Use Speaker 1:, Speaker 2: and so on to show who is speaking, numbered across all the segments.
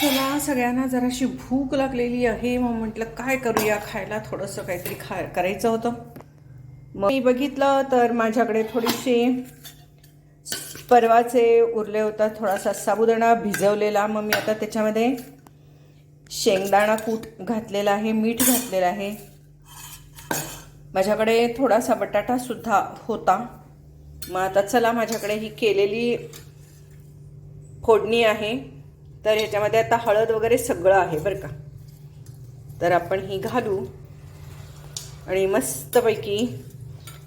Speaker 1: चला सगळ्यांना जराशी भूक लागलेली आहे मग म्हटलं काय करूया खायला थोडंसं काहीतरी खा करायचं होतं. मग मी बघितलं तर माझ्याकडे थोडीशी परवाचे उरले होता थोडासा साबुदाणा भिजवलेला. मग मी आता त्याच्यामध्ये शेंगदाणा कूट घातलेला आहे मीठ घातलेलं आहे. माझ्याकडे थोडासा बटाटासुद्धा होता. मग आता चला माझ्याकडे ही केलेली फोडणी आहे. तर ह्याच्यामध्ये आता हळद वगैरे सगळं आहे बरं का. तर आपण ही घालू. आणि मस्तपैकी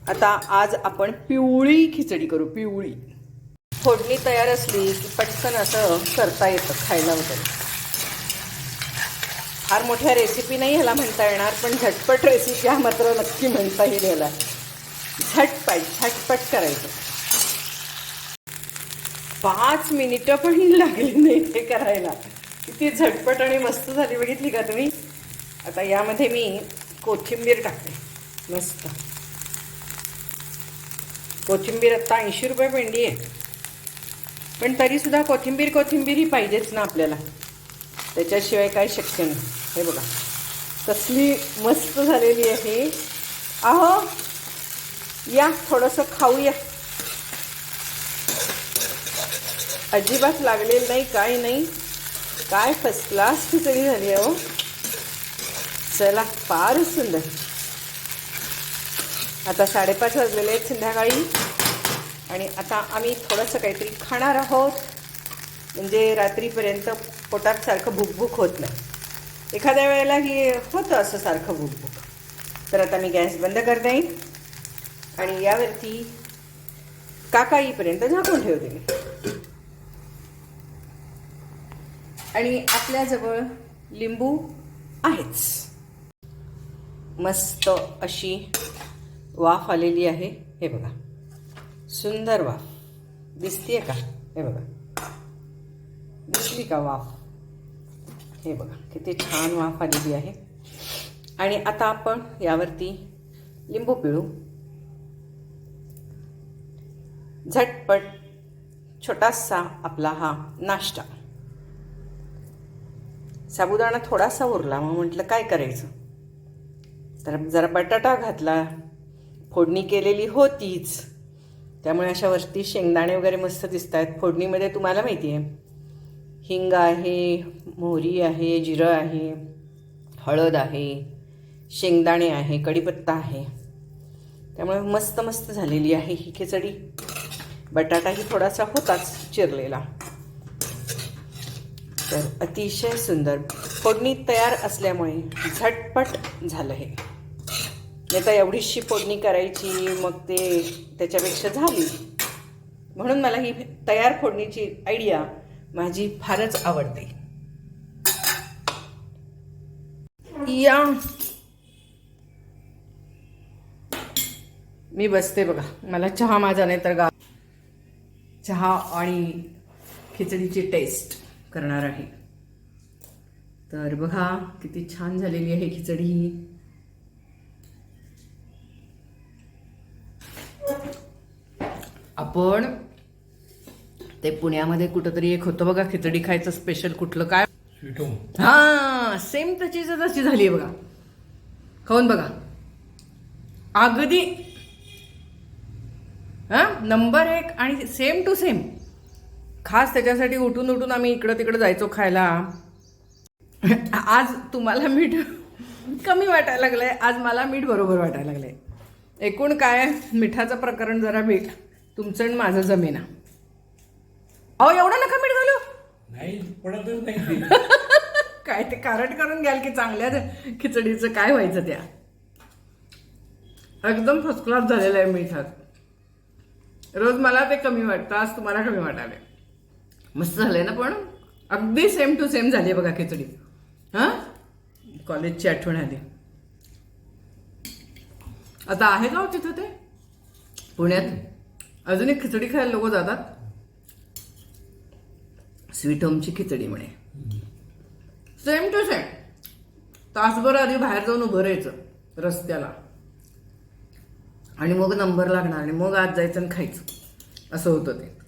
Speaker 1: आता आज आपण पिवळी खिचडी करू पिवळी. फोडणी तयार असली की पटकन असं करता येतं खायला वगैरे. फार मोठ्या रेसिपी नाही ह्याला म्हणता येणार पण झटपट रेसिपी हा मात्र नक्की म्हणता येईल ह्याला. झटपट झटपट करायचं. पाच मिनिटं पण लागली नाही ते करायला. किती झटपट आणि मस्त झाली. बघितली का तुम्ही? आता यामध्ये मी कोथिंबीर टाकते. मस्त. कोथिंबीर आत्ता ऐंशी रुपये पेंडी आहे. पण तरीसुद्धा कोथिंबीर कोथिंबीर ही पाहिजेच ना आपल्याला. त्याच्याशिवाय काय शक्य नाही. हे बघा. कसली मस्त झालेली आहे. अहो या थोडंसं खाऊया. अजिबात लागलेलं नाही काय नाही. काय फर्स्ट क्लास खिचडी झाली आहे हो. चला फारच सुंदर. आता साडेपाच वाजलेले आहेत संध्याकाळी. आणि आता आम्ही थोडंसं काहीतरी खाणार आहोत. म्हणजे रात्रीपर्यंत पोटात सारखं भुकभूक होत नाही. एखाद्या वेळेला ही होतं असं सारखं भुकभूक. तर आता मी गॅस बंद करता. येईल आणि यावरती काकाईपर्यंत झाकून ठेवते मी. आणि आपल्याजवळ लिंबू आहेच. मस्त अशी वाफ आलेली आहे. हे बघा. सुंदर वाफ. दिसतीये का? हे बघा. दिसली का वाफ? हे बघा. किती छान वाफ आलेली आहे. आणि आता आपण यावरती लिंबू पिळू. झटपट छोटासा आपला हा नाश्ता. साबुदाणा थोडासा उरला मग म्हटलं काय करायचं? तर जरा बटाटा घातला. फोडणी केलेली होतीच. त्यामुळे अशा वरती शेंगदाणे वगैरे मस्त दिसत आहेत. फोडणीमध्ये तुम्हाला माहिती आहे हिंग आहे मोहरी आहे जिरं आहे हळद आहे शेंगदाणे आहे कढीपत्ता आहे. त्यामुळे मस्त मस्त झालेली आहे ही खिचडी. बटाटाही थोडासा होताच चिरलेला. तर अतिशय सुंदर फोडणी तयार असल्यामुळे झटपट झालं हे. आता एवढीशी फोडणी करायची मग ते त्याच्यापेक्षा झाली. म्हणून मला ही तयार फोडणीची आयडिया माझी फारच आवडते. या. मी बसते बघा. मला चहा माझा नाही तर गा चहा आणि खिचडीची टेस्ट करणार आहे. तर बघा किती छान झालेली आहे खिचडी. आपण ते पुण्यामध्ये कुठंतरी एक होतं बघा खिचडी खायचं स्पेशल कुठलं काय? हा सेम तशीच तशी झाली आहे बघा. खाऊन बघा. अगदी हा नंबर एक आणि सेम टू सेम खास त्याच्यासाठी उठून उठून आम्ही इकडं तिकडं जायचो खायला. आज तुम्हाला मीठ कमी वाटायला लागलंय. आज मला मीठ बरोबर वाटायला लागलंय. एकूण काय? मिठाचं प्रकरण जरा मीठ तुमचं आणि माझं जमेना. अहो एवढं नका मीठ घालू.
Speaker 2: नाही पडतच नाही. ते.
Speaker 1: काय ते कारण करून घ्याल की चांगल्या खिचडीचं काय व्हायचं त्या? एकदम फर्स्ट क्लास झालेलं आहे मिठात. रोज मला ते कमी वाटतं आज तुम्हाला कमी वाटायला मस्त झालंय ना पण? अगदी सेम टू सेम झाली बघा खिचडी. हां? कॉलेजची आठवण आली. आता आहे का हो तिथं ते? पुण्यात. अजून एक खिचडी खायला लोक जातात. स्वीट होमची खिचडी म्हणे. सेम टू सेम तासभर आधी बाहेर जाऊन उभं राहायचं रस्त्याला. आणि मग नंबर लागणार आणि मग आज जायचं आणि खायचं. असं होतं ते.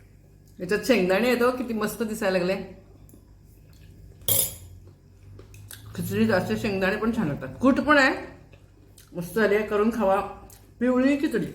Speaker 1: याच्यात शेंगदाणे येतो हो, किती मस्त दिसायला लागले. खिचडीत असे शेंगदाणे पण छान लागतात. कूट पण आहे. मस्त आले करून खावा. पिवळी खिचडी.